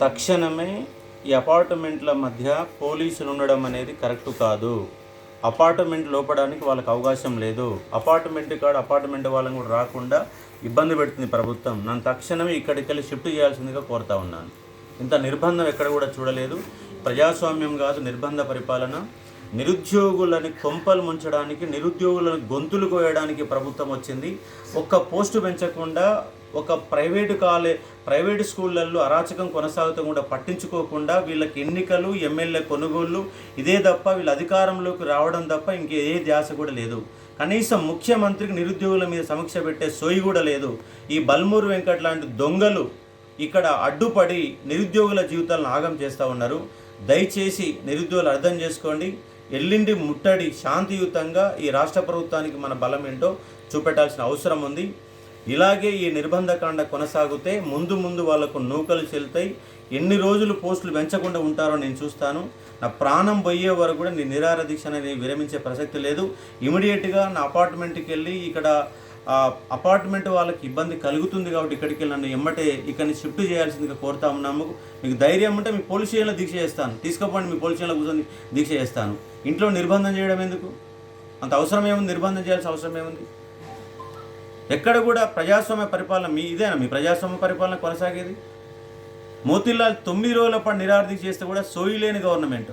తక్షణమే ఈ అపార్ట్మెంట్ల మధ్య పోలీసులు ఉండడం అనేది కరెక్ట్ కాదు. అపార్ట్మెంట్ లోపడానికి వాళ్ళకి అవకాశం లేదు. అపార్ట్మెంట్ కాడ అపార్ట్మెంట్ వాళ్ళని కూడా రాకుండా ఇబ్బంది పెడుతుంది ప్రభుత్వం. నన్ను తక్షణమే ఇక్కడికి వెళ్ళి షిఫ్ట్ చేయాల్సిందిగా కోరుతా ఉన్నాను. ఇంత నిర్బంధం ఎక్కడ కూడా చూడలేదు. ప్రజాస్వామ్యం కాదు నిర్బంధ పరిపాలన. నిరుద్యోగులని కొంపలు ముంచడానికి నిరుద్యోగులను గొంతులు కోయడానికి ప్రభుత్వం వచ్చింది. ఒక్క పోస్టు పెంచకుండా ఒక ప్రైవేటు కాలే ప్రైవేటు స్కూళ్ళల్లో అరాచకం కొనసాగుతూ కూడా పట్టించుకోకుండా వీళ్ళకి ఎన్నికలు ఎమ్మెల్యే కొనుగోళ్ళు ఇదే తప్ప వీళ్ళ అధికారంలోకి రావడం తప్ప ఇంకే ఏ ధ్యాస కూడా లేదు. కనీసం ముఖ్యమంత్రికి నిరుద్యోగుల మీద సమీక్ష పెట్టే సోయి కూడా లేదు. ఈ బల్మూరు వెంకట్ లాంటి దొంగలు ఇక్కడ అడ్డుపడి నిరుద్యోగుల జీవితాలను ఆగం చేస్తూ ఉన్నారు. దయచేసి నిరుద్యోగులు అర్థం చేసుకోండి. ఎల్లిండి ముట్టడి శాంతియుతంగా ఈ రాష్ట్ర ప్రభుత్వానికి మన బలం ఏంటో చూపెట్టాల్సిన అవసరం ఉంది. ఇలాగే ఈ నిర్బంధకాండ కొనసాగితే ముందు ముందు వాళ్ళకు నూకలు చెల్తాయి ఎన్ని రోజులు పోస్టులు పెంచకుండా ఉంటారో నేను చూస్తాను. నా ప్రాణం పోయే వరకు కూడా నేను నిరార దీక్ష అనేది విరమించే ప్రసక్తి లేదు. ఇమీడియట్గా నా అపార్ట్మెంట్కి వెళ్ళి ఇక్కడ అపార్ట్మెంట్ వాళ్ళకి ఇబ్బంది కలుగుతుంది కాబట్టి ఇక్కడికి నన్ను ఎమ్మటే ఇక్కడిని షిఫ్ట్ చేయాల్సిందిగా కోరుతా ఉన్నాము. మీకు ధైర్యం ఉంటే మీ పోలీస్ స్టేషన్లో దీక్ష చేస్తాను. తీసుకుపోండి మీ పోలీస్ స్టేషన్లో కూర్చొని దీక్ష చేస్తాను. ఇంట్లో నిర్బంధం చేయడం ఎందుకు? అంత అవసరం ఏముంది? నిర్బంధం చేయాల్సిన అవసరం ఏముంది? ఎక్కడ కూడా ప్రజాస్వామ్య పరిపాలన మీ ఇదేనా? మీ ప్రజాస్వామ్య పరిపాలన కొనసాగేది? మోతిలాల్ తొమ్మిది రోజుల పాటు నిరార్థి చేస్తే కూడా సోయిలేని గవర్నమెంట్.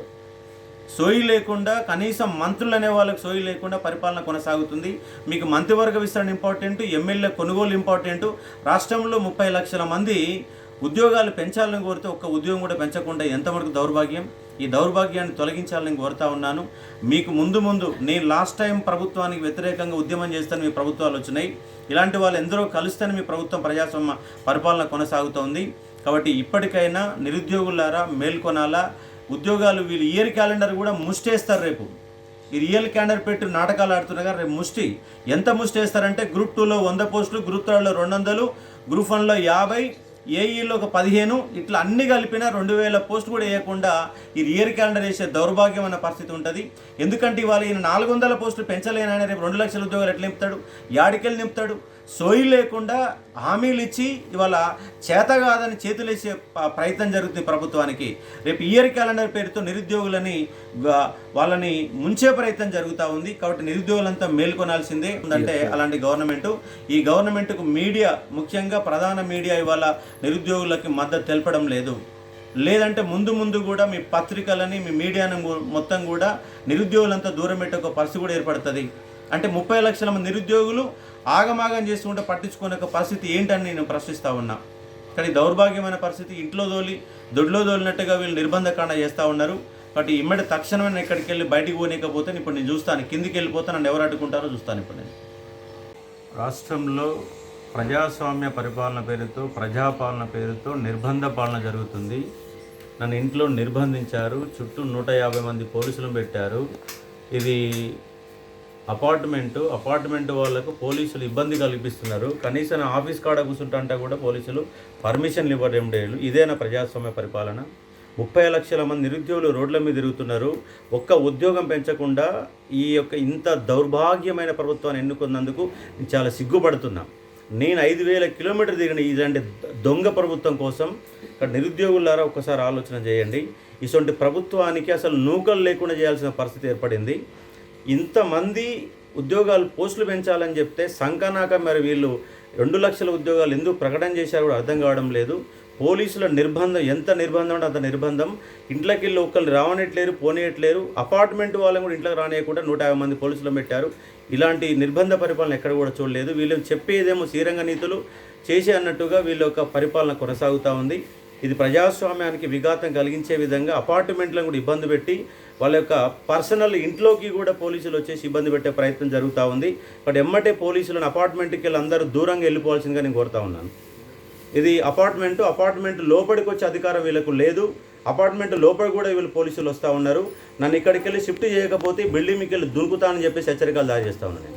సోయి లేకుండా కనీసం మంత్రులు అనే వాళ్ళకి సోయి లేకుండా పరిపాలన కొనసాగుతుంది. మీకు మంత్రివర్గ విస్తరణ ఇంపార్టెంట్ ఎమ్మెల్యే కొనుగోలు ఇంపార్టెంట్ రాష్ట్రంలో ముప్పై లక్షల మంది ఉద్యోగాలు పెంచాలని కోరితే ఒక్క ఉద్యోగం కూడా పెంచకుండా ఎంతవరకు దౌర్భాగ్యం? ఈ దౌర్భాగ్యాన్ని తొలగించాలని కోరుతా ఉన్నాను. మీకు ముందు ముందు నేను లాస్ట్ టైం ప్రభుత్వానికి వ్యతిరేకంగా ఉద్యమం చేస్తాను మీ ప్రభుత్వాలు వచ్చినాయి. ఇలాంటి వాళ్ళు ఎందరో కలుస్తేనే మీ ప్రభుత్వం ప్రజాస్వామ్య పరిపాలన కొనసాగుతోంది. కాబట్టి ఇప్పటికైనా నిరుద్యోగులారా మేల్కొనాలా? ఉద్యోగాలు వీళ్ళు ఇయర్ క్యాలెండర్ కూడా ముష్టేస్తారు రేపు. ఈ రియల్ క్యాండర్ పెట్టి నాటకాలు ఆడుతున్నారు కదా రేపు ముష్టి. ఎంత ముష్టి వేస్తారంటే గ్రూప్ టూలో వంద పోస్టులు గ్రూప్ త్రీలో రెండు వందలు గ్రూప్ వన్లో యాభై ఏఈలో ఒక పదిహేను ఇట్లా అన్ని కలిపినా రెండు వేల పోస్ట్ కూడా వేయకుండా ఈ ఇయర్ క్యాలెండర్ వేసే దౌర్భాగ్యం అన్న పరిస్థితి ఉంటుంది. ఎందుకంటే ఇవాళ ఈయన నాలుగు వందల పోస్టులు పెంచలేనని రేపు రెండు లక్షల ఉద్యోగాలు ఎట్లా నింపుతాడు? యాడికెళ్ళి నింపుతాడు? సోయి లేకుండా హామీలు ఇచ్చి ఇవాళ చేత కాదని చేతులేసే ప్రయత్నం జరుగుతుంది ప్రభుత్వానికి. రేపు ఇయర్ క్యాలెండర్ పేరుతో నిరుద్యోగులని వాళ్ళని ముంచే ప్రయత్నం జరుగుతూ ఉంది. కాబట్టి నిరుద్యోగులంతా మేల్కొనాల్సిందే ఉందంటే అలాంటి గవర్నమెంట్. ఈ గవర్నమెంట్కు మీడియా ముఖ్యంగా ప్రధాన మీడియా ఇవాళ నిరుద్యోగులకి మద్దతు తెలపడం లేదు. లేదంటే ముందు ముందు కూడా మీ పత్రికలని మీ మీడియాను మొత్తం కూడా నిరుద్యోగులంతా దూరం పెట్టే ఒక పరిస్థితి కూడా ఏర్పడుతుంది. అంటే ముప్పై లక్షల మంది నిరుద్యోగులు ఆగమాగం చేసుకుంటే పట్టించుకునే పరిస్థితి ఏంటని నేను ప్రశ్నిస్తూ ఉన్నా. కానీ దౌర్భాగ్యమైన పరిస్థితి ఇంట్లో దోలి దొడ్లో దోలినట్టుగా వీళ్ళు నిర్బంధకాండ చేస్తూ ఉన్నారు. కాబట్టి ఇమ్మడి తక్షణమే ఎక్కడికి వెళ్ళి బయటికి పోనీకపోతే ఇప్పుడు నేను చూస్తాను. కిందికి వెళ్ళిపోతే నన్ను ఎవరు అడ్డుకుంటారో చూస్తాను ఇప్పుడు నేను. రాష్ట్రంలో ప్రజాస్వామ్య పరిపాలన పేరుతో ప్రజాపాలన పేరుతో నిర్బంధ పాలన జరుగుతుంది. నన్ను ఇంట్లో నిర్బంధించారు. చుట్టూ నూట యాభై మంది పోలీసులను పెట్టారు. ఇది అపార్ట్మెంటు అపార్ట్మెంట్ వాళ్ళకు పోలీసులు ఇబ్బంది కల్పిస్తున్నారు. కనీసం ఆఫీస్ కాడ కూర్చుంటా కూడా పోలీసులు పర్మిషన్లు ఇవ్వడం లేదు. ఇదేనా ప్రజాస్వామ్య పరిపాలన? ముప్పై లక్షల మంది నిరుద్యోగులు రోడ్ల మీద తిరుగుతున్నారు. ఒక్క ఉద్యోగం పెంచకుండా ఈ యొక్క ఇంత దౌర్భాగ్యమైన ప్రభుత్వాన్ని ఎన్నుకున్నందుకు చాలా సిగ్గుపడుతున్నా. నేను ఐదు వేల కిలోమీటర్ దిగిన ఇలాంటి దొంగ ప్రభుత్వం కోసం ఇక్కడ నిరుద్యోగులారా ఒక్కసారి ఆలోచన చేయండి. ఇటువంటి ప్రభుత్వానికి అసలు నూకలు లేకుండా చేయాల్సిన పరిస్థితి ఏర్పడింది. ఇంతమంది ఉద్యోగాలు పోస్టులు పెంచాలని చెప్తే సంకనాక మరి వీళ్ళు రెండు లక్షల ఉద్యోగాలు ఎందుకు ప్రకటన చేశారు కూడా అర్థం కావడం లేదు. పోలీసుల నిర్బంధం ఎంత నిర్బంధం అంటే అంత నిర్బంధం. ఇంట్లోకి వెళ్ళి ఒక్కరు రావనట్లేరు పోనీయట్లేరు. అపార్ట్మెంట్ వాళ్ళని కూడా ఇంట్లోకి రానియకుండా నూట యాభై మంది పోలీసులు పెట్టారు. ఇలాంటి నిర్బంధ పరిపాలన ఎక్కడ కూడా చూడలేదు. వీళ్ళు చెప్పేదేమో శ్రీరంగ నీతులు చేసే అన్నట్టుగా వీళ్ళ యొక్క పరిపాలన కొనసాగుతూ ఉంది. ఇది ప్రజాస్వామ్యానికి విఘాతం కలిగించే విధంగా అపార్ట్మెంట్లను కూడా ఇబ్బంది పెట్టి వాళ్ళ యొక్క పర్సనల్ ఇంట్లోకి కూడా పోలీసులు వచ్చేసి ఇబ్బంది పెట్టే ప్రయత్నం జరుగుతూ ఉంది. బట్ ఎమ్మటే పోలీసులను అపార్ట్మెంట్కి వెళ్ళి అందరూ దూరంగా వెళ్ళిపోవాల్సిందిగా నేను కోరుతా ఉన్నాను. ఇది అపార్ట్మెంట్ అపార్ట్మెంట్ లోపలికి వచ్చే అధికారం వీళ్ళకు లేదు. అపార్ట్మెంట్ లోపల కూడా వీళ్ళు పోలీసులు వస్తూ ఉన్నారు. నన్ను ఇక్కడికి వెళ్ళి షిఫ్ట్ చేయకపోతే బిల్డింగ్కి వెళ్ళి దునుకుతానని చెప్పేసి హెచ్చరికలు దారి చేస్తా ఉన్నాను